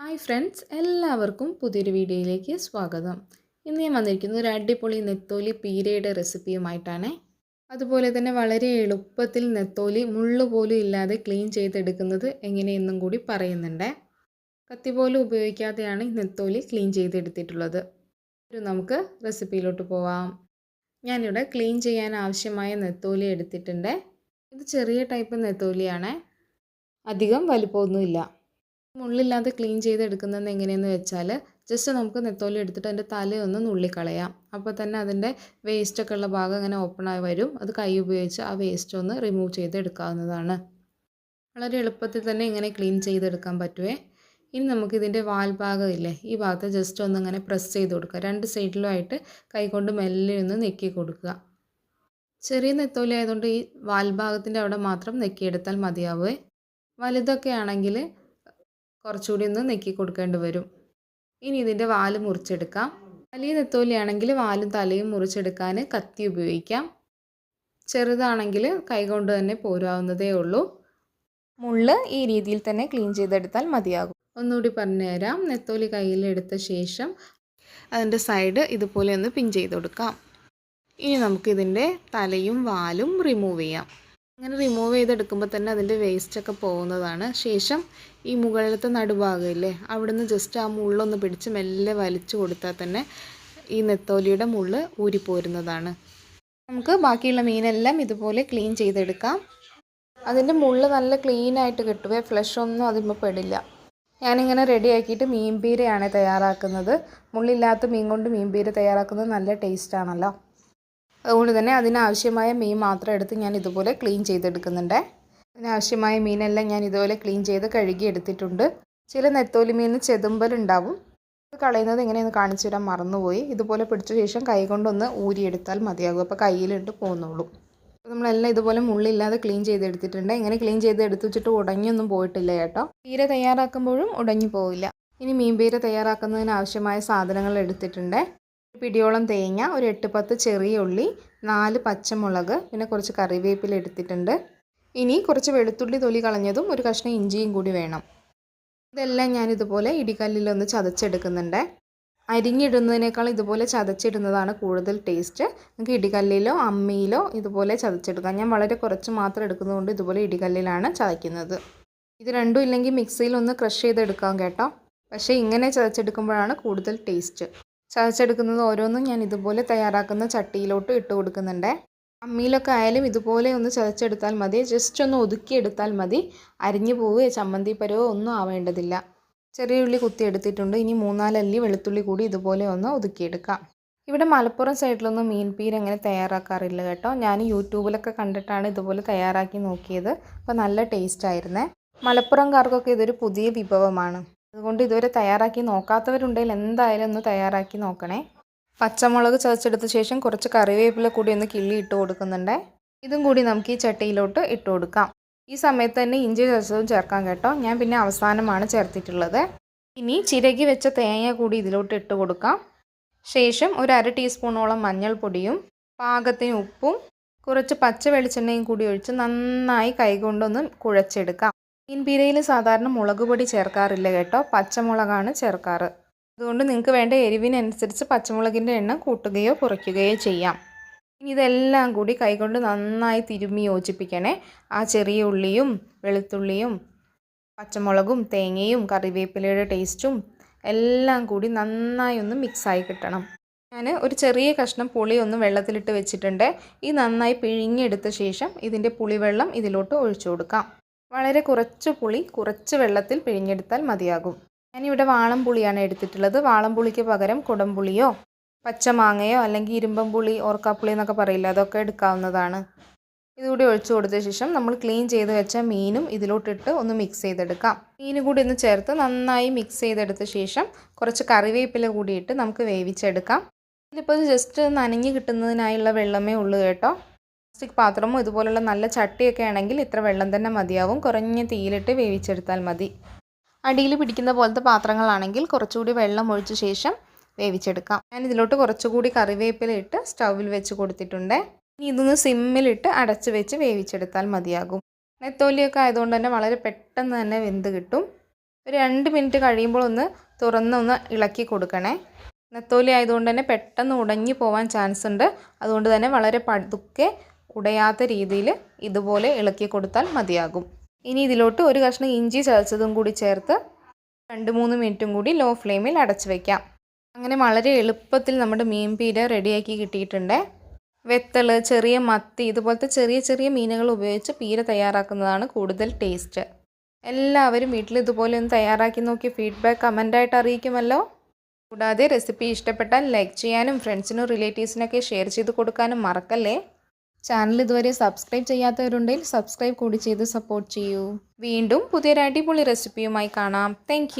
Hi friends എല്ലാവർക്കും പുതിയൊരു വീഡിയോയിലേക്ക് സ്വാഗതം. ഇന്ന് ഞാൻ വന്നിരിക്കുന്നത് ഒരു അടിപൊളി നെത്തോലി പീരയുടെ റെസിപ്പിയുമായിട്ടാണ്. അതുപോലെ തന്നെ വളരെ എളുപ്പത്തിൽ നെത്തോലി മുള്ളു പോലും ഇല്ലാതെ ക്ലീൻ ചെയ്തെടുക്കുന്നത് എങ്ങനെയെന്നും കൂടി പറയുന്നുണ്ട്. കത്തി പോലും ഉപയോഗിക്കാതെയാണ് നെത്തോലി ക്ലീൻ ചെയ്തെടുത്തിട്ടുള്ളത്. ഒരു നമുക്ക് റെസിപ്പിയിലോട്ട് പോവാം. ഞാനിവിടെ ക്ലീൻ ചെയ്യാൻ ആവശ്യമായ നെത്തോലി എടുത്തിട്ടുണ്ട്. ഇത് ചെറിയ ടൈപ്പ് നെത്തോലിയാണ്. അധികം വലിപ്പമൊന്നുമില്ല. മുള്ളില്ലാതെ ക്ലീൻ ചെയ്തെടുക്കുന്നത് എങ്ങനെയെന്ന് വെച്ചാൽ ജസ്റ്റ് നമുക്ക് നെത്തോലി എടുത്തിട്ട് അതിന്റെ തലയൊന്ന് നുള്ളിക്കളയാം. അപ്പോൾ തന്നെ അതിന്റെ വേസ്റ്റൊക്കെ ഉള്ള ഭാഗം അങ്ങനെ ഓപ്പണായി വരും. അത് കൈ ഉപയോഗിച്ച് ആ വേസ്റ്റ് ഒന്ന് റിമൂവ് ചെയ്തെടുക്കാവുന്നതാണ്. വളരെ എളുപ്പത്തിൽ തന്നെ ഇങ്ങനെ ക്ലീൻ ചെയ്തെടുക്കാൻ പറ്റുമേ ഇനി നമുക്ക് ഇതിന്റെ വാൽഭാഗം ഇല്ലേ ഈ ഭാഗത്ത് ജസ്റ്റ് ഒന്ന് ഇങ്ങനെ പ്രസ് ചെയ്ത് കൊടുക്കുക. രണ്ട് സൈഡിലുമായിട്ട് കൈകൊണ്ട് മെല്ലെ ഒന്ന് നെക്കി കൊടുക്കുക. ചെറിയ നെത്തോലി ആയതുകൊണ്ട് ഈ വാൽഭാഗത്തിന്റെ അവിടെ മാത്രം നെക്കിയെടുത്താൽ മതിയാവുമേ വലുതൊക്കെ ആണെങ്കിൽ കുറച്ചുകൂടി ഒന്ന് നെക്കി കൊടുക്കേണ്ടി വരും. ഇനി ഇതിന്റെ വാൽ മുറിച്ചെടുക്കാം. വലിയ നെത്തോലിയാണെങ്കിൽ വാലും തലയും മുറിച്ചെടുക്കാൻ കത്തി ഉപയോഗിക്കാം. ചെറുതാണെങ്കിൽ കൈകൊണ്ട് തന്നെ പോരാവുന്നതേ ഉള്ളൂ. മുള്ള് ഈ രീതിയിൽ തന്നെ ക്ലീൻ ചെയ്തെടുത്താൽ മതിയാകും. ഒന്നുകൂടി പറഞ്ഞുതരാം നെത്തോലി കയ്യിലെടുത്ത ശേഷം അതിന്റെ സൈഡ് ഇതുപോലെ ഒന്ന് പിൻ ചെയ്ത് കൊടുക്കാം. ഇനി നമുക്കിതിന്റെ തലയും വാലും റിമൂവ് ചെയ്യാം. അങ്ങനെ റിമൂവ് ചെയ്തെടുക്കുമ്പോൾ തന്നെ അതിന്റെ വേസ്റ്റൊക്കെ പോകുന്നതാണ്. ശേഷം ഈ മുകളിലത്തെ നടുഭാഗമില്ലേ നിന്ന് ജസ്റ്റ് ആ മുള്ളൊന്ന് പിടിച്ച് മെല്ലെ വലിച്ചു കൊടുത്താൽ തന്നെ ഈ നെത്തോലിയുടെ മുള്ള് ഊരിപ്പോരുന്നതാണ് നമുക്ക് ബാക്കിയുള്ള മീനെല്ലാം ഇതുപോലെ ക്ലീൻ ചെയ്തെടുക്കാം. അതിന്റെ മുള്ള് നല്ല ക്ലീനായിട്ട് കിട്ടുവേ ഫ്ലഷ് ഒന്നും അതിന്മേൽ പെടില്ല. ഞാനിങ്ങനെ റെഡിയാക്കിയിട്ട് മീൻ മീൻപീരയാണ് തയ്യാറാക്കുന്നത്. മുള്ളില്ലാത്ത മീൻ കൊണ്ട് മീൻപീര തയ്യാറാക്കുന്നത് നല്ല ടേസ്റ്റാണല്ലോ അതുകൊണ്ട് തന്നെ അതിനാവശ്യമായ മീൻ മാത്രം എടുത്ത് ഞാൻ ഇതുപോലെ ക്ലീൻ ചെയ്തെടുക്കുന്നുണ്ട്. അതിനാവശ്യമായ മീനെല്ലാം ഞാൻ ഇതുപോലെ ക്ലീൻ ചെയ്ത് കഴുകി എടുത്തിട്ടുണ്ട്. ചില നെത്തോലി മീനിന് ചെതുമ്പലുണ്ടാവും. അത് കളയുന്നത് എങ്ങനെയെന്ന് കാണിച്ചു തരാൻ മറന്നുപോയി. ഇതുപോലെ പിടിച്ച ശേഷം കൈ കൊണ്ടൊന്ന് ഊരിയെടുത്താൽ മതിയാകും. അപ്പോൾ കയ്യിലിട്ട് പോകുന്നുള്ളൂ അപ്പോൾ നമ്മളെല്ലാം ഇതുപോലെ മുള്ളില്ലാതെ ക്ലീൻ ചെയ്തെടുത്തിട്ടുണ്ട്. ഇങ്ങനെ ക്ലീൻ ചെയ്ത് എടുത്തു വെച്ചിട്ട് ഉടഞ്ഞൊന്നും പോയിട്ടില്ല കേട്ടോ. പീര തയ്യാറാക്കുമ്പോഴും ഉടഞ്ഞു പോവില്ല. ഇനി മീൻ പീര തയ്യാറാക്കുന്നതിന് ആവശ്യമായ സാധനങ്ങൾ എടുത്തിട്ടുണ്ട്. പിടിയോളം തേങ്ങ ഒരു എട്ട് പത്ത് ചെറിയ ഉള്ളി നാല് പച്ചമുളക് പിന്നെ കുറച്ച് കറിവേപ്പില എടുത്തിട്ടുണ്ട്. ഇനി കുറച്ച് വെളുത്തുള്ളി തൊലി കളഞ്ഞതും ഒരു കഷ്ണം ഇഞ്ചിയും കൂടി വേണം. ഇതെല്ലാം ഞാൻ ഇതുപോലെ ഇടിക്കല്ലിലൊന്ന് ചതച്ചെടുക്കുന്നുണ്ട്. അരിഞ്ഞിടുന്നതിനേക്കാൾ ഇതുപോലെ ചതച്ചിടുന്നതാണ് കൂടുതൽ ടേസ്റ്റ്. നിങ്ങൾക്ക് ഇടികല്ലിലോ അമ്മിയിലോ ഇതുപോലെ ചതച്ചെടുക്കാം. ഞാൻ വളരെ കുറച്ച് മാത്രം എടുക്കുന്നതുകൊണ്ട് ഇതുപോലെ ഇടികല്ലിലാണ് ചതയ്ക്കുന്നത്. ഇത് രണ്ടും ഇല്ലെങ്കിൽ മിക്സിയിൽ ഒന്ന് ക്രഷ് ചെയ്തെടുക്കാം കേട്ടോ. പക്ഷേ ഇങ്ങനെ ചതച്ചെടുക്കുമ്പോഴാണ് കൂടുതൽ ടേസ്റ്റ്. ചതച്ചെടുക്കുന്നത് ഓരോന്നും ഞാൻ ഇതുപോലെ തയ്യാറാക്കുന്ന ചട്ടിയിലോട്ട് ഇട്ട് കൊടുക്കുന്നുണ്ട്. അമ്മിയിലൊക്കെ ആയാലും ഇതുപോലെ ഒന്ന് ചതച്ചെടുത്താൽ മതി. ജസ്റ്റ് ഒന്ന് ഒതുക്കിയെടുത്താൽ മതി. അരിഞ്ഞു പോവുകയോ ചമ്മന്തി പരവോ ഒന്നും ആവേണ്ടതില്ല. ചെറിയ ഉള്ളി കുത്തിയെടുത്തിട്ടുണ്ട് ഇനി മൂന്നാലല്ലി വെളുത്തുള്ളി കൂടി ഇതുപോലെ ഒന്ന് ഒതുക്കിയെടുക്കാം. ഇവിടെ മലപ്പുറം സൈഡിലൊന്നും മീൻ പീര് അങ്ങനെ തയ്യാറാക്കാറില്ല കേട്ടോ. ഞാൻ യൂട്യൂബിലൊക്കെ കണ്ടിട്ടാണ് ഇതുപോലെ തയ്യാറാക്കി നോക്കിയത്. അപ്പോൾ നല്ല ടേസ്റ്റ് ആയിരുന്നേ. മലപ്പുറംകാർക്കൊക്കെ ഇതൊരു പുതിയ വിഭവമാണ്. അതുകൊണ്ട് ഇതുവരെ തയ്യാറാക്കി നോക്കാത്തവരുണ്ടെങ്കിൽ എന്തായാലും ഒന്ന് തയ്യാറാക്കി നോക്കണേ. പച്ചമുളക് ചതച്ചെടുത്ത ശേഷം കുറച്ച് കറിവേപ്പില കൂടി ഒന്ന് കിള്ളി ഇട്ട് കൊടുക്കുന്നുണ്ട്. ഇതും കൂടി നമുക്ക് ഈ ചട്ടിയിലോട്ട് ഇട്ട് കൊടുക്കാം. ഈ സമയത്ത് തന്നെ ഇഞ്ചി ചതച്ചതും ചേർക്കാം കേട്ടോ. ഞാൻ പിന്നെ അവസാനമാണ് ചേർത്തിട്ടുള്ളത്. ഇനി ചിരകി വെച്ച തേങ്ങ കൂടി ഇതിലോട്ട് ഇട്ട് കൊടുക്കാം. ശേഷം ഒരു അര ടീസ്പൂണോളം മഞ്ഞൾപ്പൊടിയും പാകത്തിന് ഉപ്പും കുറച്ച് പച്ച വെളിച്ചെണ്ണയും കൂടി ഒഴിച്ച് നന്നായി കൈകൊണ്ടൊന്ന് കുഴച്ചെടുക്കാം. മീൻപീരയിൽ സാധാരണ മുളക് പൊടി ചേർക്കാറില്ല കേട്ടോ. പച്ചമുളകാണ് ചേർക്കാറ്. അതുകൊണ്ട് നിങ്ങൾക്ക് വേണ്ട എരിവിനനുസരിച്ച് പച്ചമുളകിന്റെ എണ്ണം കൂട്ടുകയോ കുറയ്ക്കുകയോ ചെയ്യാം. ഇനി ഇതെല്ലാം കൂടി കൈകൊണ്ട് നന്നായി തിരുമ്മി യോജിപ്പിക്കണേ. ആ ചെറിയ ഉള്ളിയും വെളുത്തുള്ളിയും പച്ചമുളകും തേങ്ങയും കറിവേപ്പിലയുടെ ടേസ്റ്റും എല്ലാം കൂടി നന്നായി ഒന്ന് മിക്സായി കിട്ടണം. ഞാൻ ഒരു ചെറിയ കഷ്ണം പുളി ഒന്ന് വെള്ളത്തിലിട്ട് വെച്ചിട്ടുണ്ട്. ഈ നന്നായി പിഴിഞ്ഞെടുത്ത ശേഷം ഇതിന്റെ പുളിവെള്ളം ഇതിലോട്ട് ഒഴിച്ചു കൊടുക്കാം. വളരെ കുറച്ച് പുളി കുറച്ച് വെള്ളത്തിൽ പിഴിഞ്ഞെടുത്താൽ മതിയാകും. ഞാനിവിടെ വാളം പുളിയാണ് എടുത്തിട്ടുള്ളത്. വാളം പുളിക്ക് പകരം കുടംപുളിയോ പച്ചമാങ്ങയോ അല്ലെങ്കിൽ ഇരുമ്പം പുളി ഓർക്കാപ്പുളി എന്നൊക്കെ പറയില്ല അതൊക്കെ എടുക്കാവുന്നതാണ്. ഇതുകൂടി ഒഴിച്ചു കൊടുത്ത ശേഷം നമ്മൾ ക്ലീൻ ചെയ്ത് വെച്ച മീനും ഇതിലോട്ടിട്ട് ഒന്ന് മിക്സ് ചെയ്തെടുക്കാം. മീനും കൂടി ഒന്ന് ചേർത്ത് നന്നായി മിക്സ് ചെയ്തെടുത്ത ശേഷം കുറച്ച് കറിവേപ്പില കൂടിയിട്ട് നമുക്ക് വേവിച്ചെടുക്കാം. ഇതിപ്പോൾ ജസ്റ്റ് നനഞ്ഞ് കിട്ടുന്നതിനായുള്ള വെള്ളമേ ഉള്ളൂ കേട്ടോ. പ്ലാസ്റ്റിക് പാത്രമോ ഇതുപോലുള്ള നല്ല ചട്ടിയൊക്കെ ആണെങ്കിൽ ഇത്ര വെള്ളം തന്നെ മതിയാവും. കുറഞ്ഞ തീയിലിട്ട് വേവിച്ചെടുത്താൽ മതി. അടിയിൽ പിടിക്കുന്ന പോലത്തെ പാത്രങ്ങളാണെങ്കിൽ കുറച്ചുകൂടി വെള്ളം ഒഴിച്ച ശേഷം വേവിച്ചെടുക്കാം. ഞാൻ ഇതിലോട്ട് കുറച്ചുകൂടി കറിവേപ്പില ഇട്ട് സ്റ്റൗവിൽ വെച്ച് കൊടുത്തിട്ടുണ്ട്. ഇനി ഇതൊന്ന് സിമ്മിലിട്ട് അടച്ച് വെച്ച് വേവിച്ചെടുത്താൽ മതിയാകും. നെത്തോലിയൊക്കെ ആയതുകൊണ്ട് തന്നെ വളരെ പെട്ടെന്ന് തന്നെ വെന്ത് കിട്ടും. ഒരു രണ്ട് മിനിറ്റ് കഴിയുമ്പോൾ ഒന്ന് തുറന്നൊന്ന് ഇളക്കി കൊടുക്കണേ. നെത്തോലി ആയതുകൊണ്ട് തന്നെ പെട്ടെന്ന് ഉടഞ്ഞു പോകാൻ ചാൻസ് ഉണ്ട്. അതുകൊണ്ട് തന്നെ വളരെ പതുക്കെ ഉടയാത്ത രീതിയിൽ ഇതുപോലെ ഇളക്കി കൊടുത്താൽ മതിയാകും. ഇനി ഇതിലോട്ട് ഒരു കഷ്ണം ഇഞ്ചി ചതച്ചതും കൂടി ചേർത്ത് രണ്ട് മൂന്ന് മിനിറ്റും കൂടി ലോ ഫ്ലെയിമിൽ അടച്ചു വയ്ക്കാം അങ്ങനെ വളരെ എളുപ്പത്തിൽ നമ്മുടെ മീൻ പീര റെഡിയാക്കി കിട്ടിയിട്ടുണ്ട്. വെത്തൾ ചെറിയ മത്തി ഇതുപോലത്തെ ചെറിയ ചെറിയ മീനുകൾ ഉപയോഗിച്ച് പീര തയ്യാറാക്കുന്നതാണ് കൂടുതൽ ടേസ്റ്റ്. എല്ലാവരും വീട്ടിൽ ഇതുപോലെ ഒന്ന് തയ്യാറാക്കി നോക്കി ഫീഡ്ബാക്ക് കമന്റായിട്ട് അറിയിക്കുമല്ലോ. കൂടാതെ റെസിപ്പി ഇഷ്ടപ്പെട്ടാൽ ലൈക്ക് ചെയ്യാനും ഫ്രണ്ട്സിനും റിലേറ്റീവ്സിനൊക്കെ ഷെയർ ചെയ്ത് കൊടുക്കാനും മറക്കല്ലേ? ചാനൽ ഇതുവരെ സബ്സ്ക്രൈബ് ചെയ്യാത്തവരുണ്ടെങ്കിൽ സബ്സ്ക്രൈബ് കൂടി ചെയ്ത് സപ്പോർട്ട് ചെയ്യൂ. വീണ്ടും പുതിയൊരു അടിപൊളി റെസിപ്പിയുമായി കാണാം. താങ്ക്